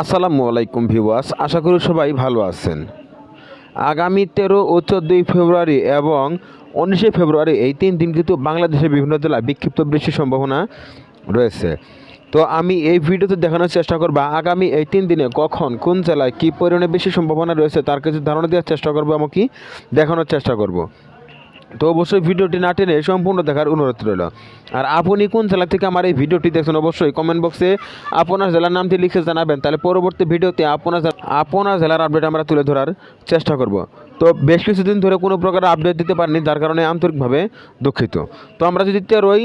আসসালামু আলাইকুম ভিউয়ার্স, আশা করি সবাই ভালো আছেন। আগামী তেরো ও চোদ্দোই ফেব্রুয়ারি এবং উনিশে ফেব্রুয়ারি এই তিন দিন কিন্তু বাংলাদেশের বিভিন্ন জেলায় বিক্ষিপ্ত বৃষ্টির সম্ভাবনা রয়েছে। তো আমি এই ভিডিওতে দেখানোর চেষ্টা করব, আগামী এই তিন দিনে কখন, কোন জেলায় কী পরিমাণে বেশি সম্ভাবনা রয়েছে, তার কিছু ধারণা দেওয়ার চেষ্টা করব এবং কি দেখানোর চেষ্টা করব। তো অবশ্যই ভিডিওটি না টেনে সম্পূর্ণ দেখার অনুরোধ রইল। আর আপনি কোন জেলা থেকে আমার এই ভিডিওটি দেখছেন অবশ্যই কমেন্ট বক্সে আপনার জেলার নামটি লিখে জানাবেন। তাহলে পরবর্তী ভিডিওতে আপনার আপনার জেলার আপডেট আমরা তুলে ধরার চেষ্টা করব। তো বেশ কিছুদিন ধরে কোনো প্রকার আপডেট দিতে পারিনি, যার কারণে আন্তরিকভাবে দুঃখিত। তো আমরা যদি তেরোই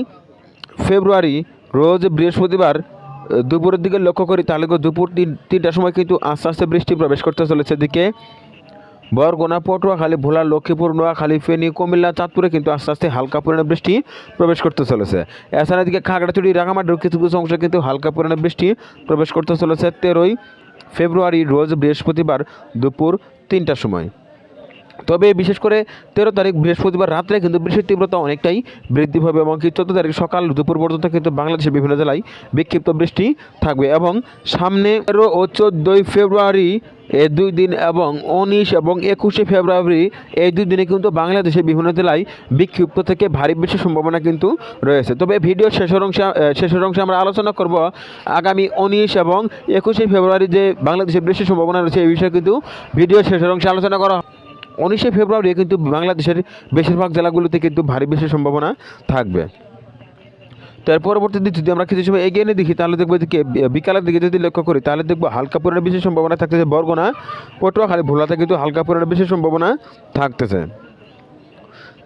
ফেব্রুয়ারি, রোজ বৃহস্পতিবার দুপুরের দিকে লক্ষ্য করি, তাহলে দুপুর তিন তিনটার সময় কিন্তু আস্তে আস্তে বৃষ্টি প্রবেশ করতে চলেছে। দিকে বরগুনা পটুয়াখালী ভোলা, লক্ষ্মীপুর, নোয়াখালী, ফেনী, কুমিল্লা, চাঁদপুরে কিন্তু আস্তে আস্তে হালকা পরিমাণে বৃষ্টি প্রবেশ করতে চলেছে। এছাড়া এদিকে খাগড়াছড়ি রাঙামাটির কিছু কিছু অংশে কিন্তু হালকা পরিমাণে বৃষ্টি প্রবেশ করতে চলেছে তেরোই ফেব্রুয়ারি, রোজ বৃহস্পতিবার দুপুর তিনটার সময়। তবে বিশেষ করে তেরো তারিখ বৃহস্পতিবার রাত্রে কিন্তু বৃষ্টির তীব্রতা অনেকটাই বৃদ্ধি পাবে এবং কি চোদ্দ তারিখ সকাল দুপুর পর্যন্ত কিন্তু বাংলাদেশের বিভিন্ন জেলায় বিক্ষিপ্ত বৃষ্টি থাকবে এবং সামনে তেরো ও চোদ্দোই ফেব্রুয়ারি এই দুই দিন এবং উনিশ এবং একুশে ফেব্রুয়ারি এই দুই দিনে কিন্তু বাংলাদেশের বিভিন্ন জেলায় বিক্ষিপ্ত থেকে ভারী বৃষ্টির সম্ভাবনা কিন্তু রয়েছে তবে ভিডিও শেষের অংশে শেষের অংশে আমরা আলোচনা করব আগামী উনিশ এবং একুশে ফেব্রুয়ারি যে বাংলাদেশের বৃষ্টির সম্ভাবনা রয়েছে, এই বিষয়ে কিন্তু ভিডিও শেষের অংশে আলোচনা করা। উনিশে ফেব্রুয়ারি কিন্তু বাংলাদেশের বেশিরভাগ জেলাগুলোতে কিন্তু ভারী বৃষ্টির সম্ভাবনা থাকবে। তার পরবর্তীতে যদি আমরা কিছু সময় এগিয়ে নিয়ে দেখি, তাহলে দেখব এদিকে বিকালের দিকে যদি লক্ষ্য করি, তাহলে দেখব হালকা পরিমাণে বেশি সম্ভাবনা থাকতেছে বরগুনা, পটুয়াখালী, ভোলাতে কিন্তু হালকা পরিমাণে বেশি সম্ভাবনা থাকতেছে।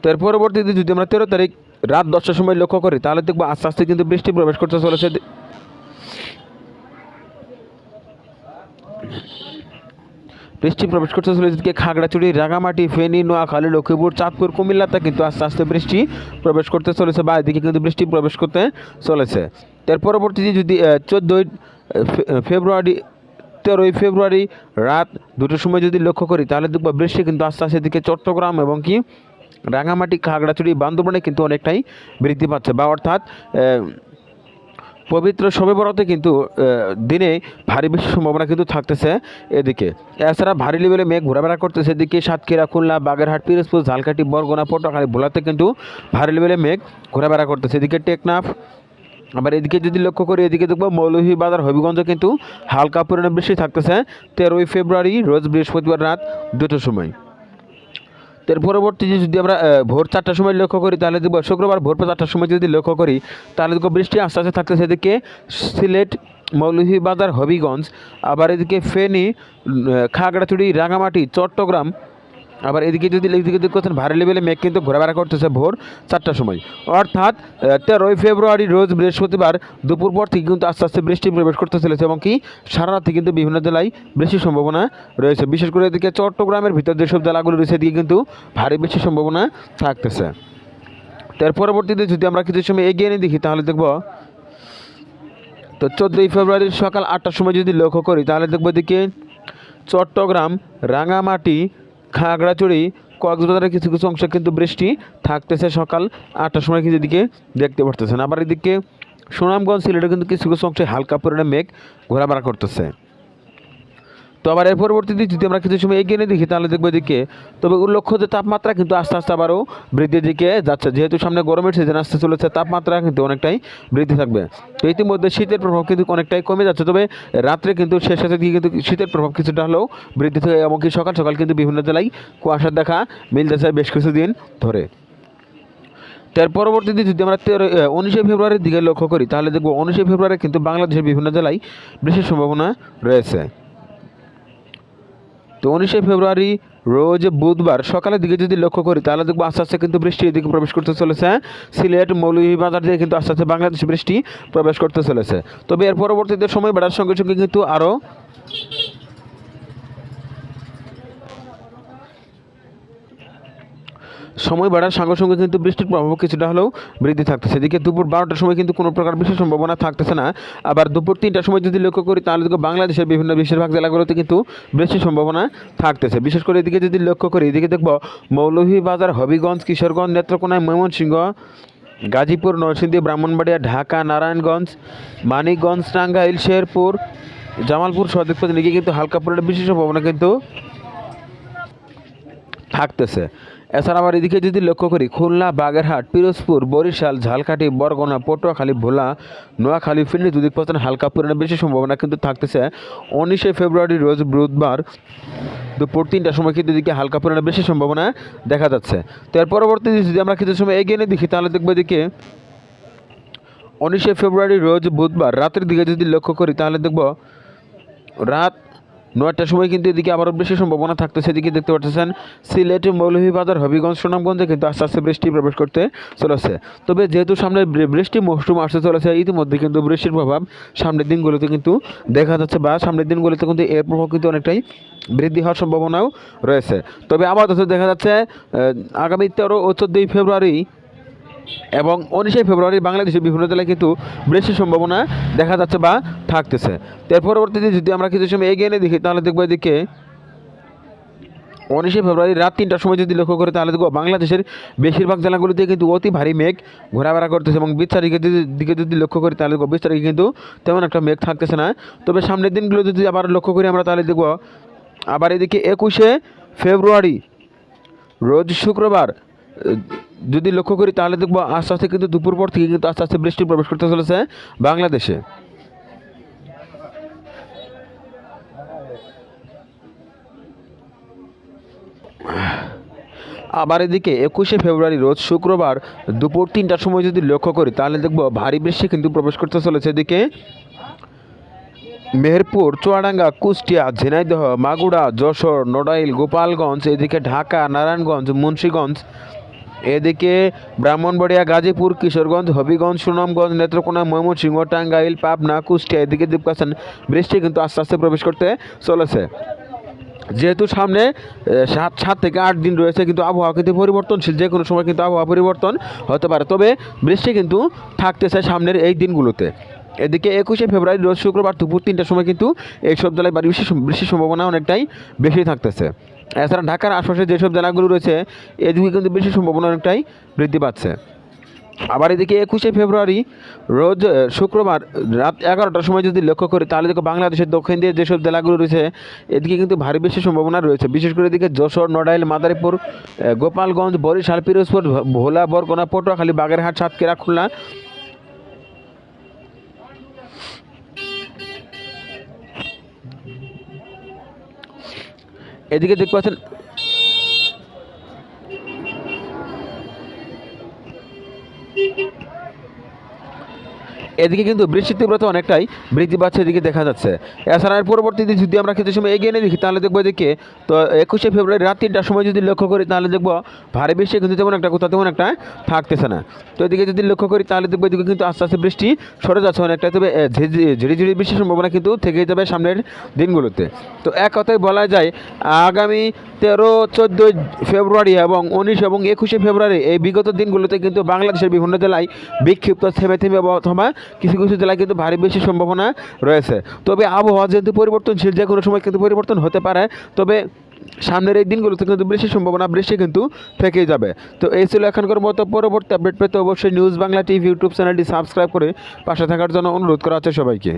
তার পরবর্তীতে যদি আমরা তেরো তারিখ রাত দশটার সময় লক্ষ্য করি, তাহলে দেখব আস্তে আস্তে কিন্তু বৃষ্টি প্রবেশ করতে চলেছে। বৃষ্টি প্রবেশ করতে চলেছে খাগড়াছড়ি, রাঙামাটি, ফেনী, নোয়াখালী, লক্ষ্মীপুর, চাঁদপুর, কুমিল্লাতে কিন্তু আস্তে আস্তে বৃষ্টি প্রবেশ করতে চলেছে বা এদিকে কিন্তু বৃষ্টি প্রবেশ করতে চলেছে। এর পরবর্তীতে যদি চোদ্দোই ফেব্রুয়ারি, তেরোই ফেব্রুয়ারি রাত দুটোর সময় যদি লক্ষ্য করি, তাহলে দেখব বৃষ্টি কিন্তু আস্তে আস্তে এদিকে চট্টগ্রাম এবং কি রাঙামাটি, খাগড়াছড়ি, বান্দরবনে কিন্তু অনেকটাই বৃদ্ধি পাচ্ছে বা অর্থাৎ পবিত্র শবে বরাতে কিন্তু দিনে ভারী বৃষ্টির সম্ভাবনা কিন্তু থাকতেছে এদিকে। এছাড়া ভারী লেভেলে মেঘ ঘোরাফেরা করতেছে এদিকে সাতক্ষীরা, খুলনা, বাগেরহাট, পিরোজপুর ঝালকাটি বরগুনা, পটুয়াখালী, ভোলাতে কিন্তু ভারী লেভেলে মেঘ ঘোরাফেরা করতেছে। এদিকে টেকনাফ, আবার এদিকে যদি লক্ষ্য করি, এদিকে দেখব মৌলভীবাজার হবিগঞ্জে কিন্তু হালকা পরিমাণে বৃষ্টি থাকতেছে। তেরোই ফেব্রুয়ারি, রোজ বৃহস্পতিবার রাত দুটোর সময়। এর পরবর্তীতে যদি আমরা ভোর চারটার সময় লক্ষ্য করি, তাহলে শুক্রবার ভোর চারটার সময় যদি লক্ষ্য করি, তাহলে দেখব বৃষ্টি আস্তে আস্তে থাকতে সেদিকে সিলেট, মৌলভীবাজার, হবিগঞ্জ, আবার এদিকে ফেনী খাগড়াছড়ি, রাঙামাটি, চট্টগ্রাম আবার এদিকে যদি এদিকে যদি করছেন ভারী লেভেলে মেঘ কিন্তু ঘোরাফেরা করতেছে ভোর চারটার সময়। অর্থাৎ তেরোই ফেব্রুয়ারি রোজ বৃহস্পতিবার দুপুর পর থেকে কিন্তু আস্তে আস্তে বৃষ্টি প্রবেশ করতে চলেছে এবং কি সারা রাতে কিন্তু বিভিন্ন জেলায় বৃষ্টির সম্ভাবনা রয়েছে। বিশেষ করে এদিকে চট্টগ্রামের ভিতর যেসব জেলাগুলো রয়েছে, এদিকে কিন্তু ভারী বৃষ্টির সম্ভাবনা থাকতেছে। তার পরবর্তীতে যদি আমরা কিছু সময় এগিয়ে নিয়ে দেখি, তাহলে দেখব, তো চোদ্দোই ফেব্রুয়ারির সকাল আটটার সময় যদি লক্ষ্য করি, তাহলে দেখব এদিকে চট্টগ্রাম রাঙামাটি খাগড়াছড়ি, কক্সবাজারের কিছু কিছু অংশে কিন্তু বৃষ্টি থাকতেছে সকাল আটটার সময় কিন্তু এদিকে দেখতে পারতেছেন। আবার এদিকে সুনামগঞ্জ সিলেটে কিন্তু কিছু কিছু অংশে হালকা পরিমাণে মেঘ ঘোরাফেরা করতেছে। তো আবার এর পরবর্তীতে যদি আমরা কিছু সময় এগিয়ে নিয়ে দেখি, তাহলে দেখব এদিকে, তবে উল্লেখ্য যে তাপমাত্রা কিন্তু আস্তে আস্তে আবারও বৃদ্ধির দিকে যাচ্ছে। যেহেতু সামনে গরমের সিজন আসতে চলেছে, তাপমাত্রা কিন্তু অনেকটাই বৃদ্ধি থাকবে। তো ইতিমধ্যে শীতের প্রভাব কিন্তু অনেকটাই কমে যাচ্ছে, তবে রাত্রে কিন্তু শেষ শেষের দিকে কিন্তু শীতের প্রভাব কিছুটা হলেও বৃদ্ধি থাকে, এমনকি সকাল সকাল কিন্তু বিভিন্ন জেলায় কুয়াশার দেখা মিলতেছে বেশ কিছুদিন ধরে। তার পরবর্তীতে যদি আমরা তেরো উনিশে ফেব্রুয়ারির দিকে লক্ষ্য করি, তাহলে দেখব উনিশে ফেব্রুয়ারি কিন্তু বাংলাদেশের বিভিন্ন জেলায় বৃষ্টির সম্ভাবনা রয়েছে। তো উনিশে ফেব্রুয়ারি রোজ বুধবার সকালের দিকে যদি লক্ষ্য করি, তাহলে দেখব আস্তে আস্তে কিন্তু বৃষ্টি এদিকে প্রবেশ করতে চলেছে। সিলেট, মৌলভীবাজার দিয়ে কিন্তু আস্তে আস্তে বাংলাদেশ বৃষ্টি প্রবেশ করতে চলেছে। তবে এর পরবর্তীতে সময় বেড়ার সঙ্গে সঙ্গে কিন্তু আরও সময় বাড়ার সঙ্গে সঙ্গে কিন্তু বৃষ্টির প্রভাব কিছুটা হলেও বৃদ্ধি থাকতেছে। এদিকে দুপুর বারোটার সময় কিন্তু কোনো প্রকার বৃষ্টির সম্ভাবনা থাকতেছে না। আবার দুপুর তিনটার সময় যদি লক্ষ্য করি, তাহলে দেখো বাংলাদেশের বিভিন্ন বেশিরভাগ জেলাগুলোতে কিন্তু বৃষ্টির সম্ভাবনা থাকতেছে। বিশেষ করে এদিকে যদি লক্ষ্য করি, এদিকে দেখব মৌলভীবাজার, হবিগঞ্জ, কিশোরগঞ্জ, নেত্রকোনায় ময়মনসিংহ, গাজীপুর, নরসিংদী, ব্রাহ্মণবাড়িয়া, ঢাকা, নারায়ণগঞ্জ, মানিকগঞ্জ, টাঙ্গাইল, শেরপুর, জামালপুর সদিকপতি দিকে কিন্তু হালকা পরিমাণে বৃষ্টির সম্ভাবনা কিন্তু থাকতেছে। এছাড়া আবার এদিকে যদি লক্ষ্য করি, খুলনা, বাগেরহাট, পিরোজপুর, বরিশাল, ঝালকাঠি, বরগুনা, পটুয়াখালী, ভোলা, নোয়াখালী, ফিরনি দুদিক পথে হালকা পরিমাণে বেশি সম্ভাবনা কিন্তু থাকতেছে। উনিশে ফেব্রুয়ারি, রোজ বুধবার দুপুর তিনটার সময় কিন্তু এদিকে হালকা পরিমাণে বেশি সম্ভাবনা দেখা যাচ্ছে। তো এর পরবর্তী যদি আমরা কিছু সময় এগিয়ে নিয়ে দেখি, তাহলে দেখব এদিকে উনিশে ফেব্রুয়ারি, রোজ বুধবার, রাতের দিকে যদি লক্ষ্য করি, তাহলে দেখব রাত নয়টার সময় কিন্তু এদিকে আবারও বেশি সম্ভাবনা থাকতেছে। এদিকে দেখতে পাচ্ছেন, সিলেট, মৌলভীবাজার, হবিগঞ্জ, সুনামগঞ্জে কিন্তু আস্তে আস্তে বৃষ্টি প্রবেশ করতে চলেছে। তবে যেহেতু সামনে বৃষ্টি মৌসুম আসতে চলেছে, ইতিমধ্যে কিন্তু বৃষ্টির প্রভাব সামনের দিনগুলোতে কিন্তু দেখা যাচ্ছে বা সামনের দিনগুলোতে কিন্তু এর প্রভাব কিন্তু অনেকটাই বৃদ্ধি হওয়ার সম্ভাবনাও রয়েছে। তবে আপাতত দেখা যাচ্ছে আগামী তেরো ও চোদ্দোই ফেব্রুয়ারি এবং উনিশে ফেব্রুয়ারি বাংলাদেশের বিভিন্ন জেলায় কিন্তু বৃষ্টির সম্ভাবনা দেখা যাচ্ছে বা থাকতেছে। এর পরবর্তীতে যদি আমরা কিছু সময় এগিয়ে নিয়ে দেখি, তাহলে দেখব এদিকে উনিশে ফেব্রুয়ারি রাত তিনটার সময় যদি লক্ষ্য করে, তাহলে দেখব বাংলাদেশের বেশিরভাগ জেলাগুলিতে কিন্তু অতি ভারী মেঘ ঘোরাফেরা করতেছে এবং বিশ তারিখের দিকে যদি লক্ষ্য করি, তাহলে দেখব বিশ তারিখে কিন্তু তেমন একটা মেঘ থাকতেছে না। তবে সামনের দিনগুলো যদি আবার লক্ষ্য করি আমরা, তাহলে দেখব আবার এদিকে একুশে ফেব্রুয়ারি, রোজ শুক্রবার যদি লক্ষ্য করি, তাহলে দেখব আস্তে আস্তে কিন্তু দুপুর পর থেকে কিন্তু আস্তে আস্তে বৃষ্টি প্রবেশ করতে চলেছে বাংলাদেশে। আবার এদিকে একুশে ফেব্রুয়ারি রোজ শুক্রবার দুপুর তিনটার সময় যদি লক্ষ্য করি, তাহলে দেখব ভারী বৃষ্টি কিন্তু প্রবেশ করতে চলেছে এদিকে। মেহেরপুর, চুয়াডাঙ্গা, কুষ্টিয়া, ঝিনাইদহ মাগুড়া যশোর, নড়াইল, গোপালগঞ্জ, এদিকে ঢাকা, নারায়ণগঞ্জ, মুন্সীগঞ্জ এদিকে ব্রাহ্মণবাড়িয়া, গাজীপুর, কিশোরগঞ্জ, হবিগঞ্জ, সুনামগঞ্জ, নেত্রকোনা ময়মনসিংহ টাঙ্গাইল পাবনা কুষ্টিয়া এদিকে দ্বীপকাশন বৃষ্টি কিন্তু আস্তে আস্তে প্রবেশ করতে চলেছে। যেহেতু সামনে সাত সাত থেকে আট দিন রয়েছে কিন্তু আবহাওয়া কিন্তু পরিবর্তনশীল, যে কোনো সময় কিন্তু আবহাওয়া পরিবর্তন হতে পারে। তবে বৃষ্টি কিন্তু থাকতেছে সামনের এই দিনগুলোতে। এদিকে একুশে ফেব্রুয়ারি, রোজ শুক্রবার দুপুর তিনটার সময় কিন্তু এইসব জেলায় বা বৃষ্টির বৃষ্টির সম্ভাবনা অনেকটাই বেশি থাকতেছে। এছাড়া ঢাকার আশপাশে যেসব জেলাগুলো রয়েছে, এদিকে কিন্তু বেশি সম্ভাবনা অনেকটাই বৃদ্ধি পাচ্ছে। আবার এদিকে একুশে ফেব্রুয়ারি, রোজ শুক্রবার রাত এগারোটার সময় যদি লক্ষ্য করি, তাহলে দেখো বাংলাদেশের দক্ষিণ দিয়ে যেসব জেলাগুলো রয়েছে, এদিকে কিন্তু ভারী বৃষ্টির সম্ভাবনা রয়েছে। বিশেষ করে এদিকে যশোর, নড়াইল, মাদারীপুর গোপালগঞ্জ, বরিশাল, পিরোজপুর, ভোলা, বরগোনা, পটুয়াখালী, বাগেরহাট, সাতক্ষীরা, খুলনা এদিকে দেখতে পাচ্ছেন এদিকে কিন্তু বৃষ্টির তীব্রতা অনেকটাই বৃদ্ধি পাচ্ছে এদিকে দেখা যাচ্ছে। এছাড়া এর পরবর্তীতে যদি আমরা কিছু সময় এগিয়ে নিয়ে দেখি তাহলে দেখব এদিকে তো একুশে ফেব্রুয়ারি রাত তিনটার সময় যদি লক্ষ্য করি তাহলে দেখব ভারী বৃষ্টি কিন্তু তেমন একটা কোথাও তেমন একটা থাকতেছে না। তো এদিকে যদি লক্ষ্য করি তাহলে দেখব এদিকে কিন্তু আস্তে আস্তে বৃষ্টি সরে যাচ্ছে অনেকটা তবে এ, ঝিরি- ঝিরি ঝিরি বৃষ্টির সম্ভাবনা কিন্তু থেকেই যাবে সামনের দিনগুলোতে। তো এক কথায় বলা যায় আগামী তেরো চোদ্দোই ফেব্রুয়ারি এবং উনিশ এবং একুশে ফেব্রুয়ারি এই বিগত দিনগুলোতে কিন্তু বাংলাদেশের বিভিন্ন জেলায় বিক্ষিপ্ত থেমে থেমে অথবা কিছু কিছু জেলায় কিন্তু ভারী বেশি সম্ভাবনা রয়েছে। তবে আবহাওয়া যেহেতু পরিবর্তনশীল, যে কোনো সময় কিন্তু পরিবর্তন হতে পারে। তবে সামনের এই দিনগুলোতে কিন্তু বৃষ্টির সম্ভাবনা, বৃষ্টি কিন্তু থেকেই যাবে। তো এই ছিল এখনকার মতো পরবর্তী আপডেট পেতে অবশ্যই নিউজ বাংলা টিভি ইউটিউব চ্যানেলটি সাবস্ক্রাইব করে পাশে থাকার জন্য অনুরোধ করা হচ্ছে সবাইকে।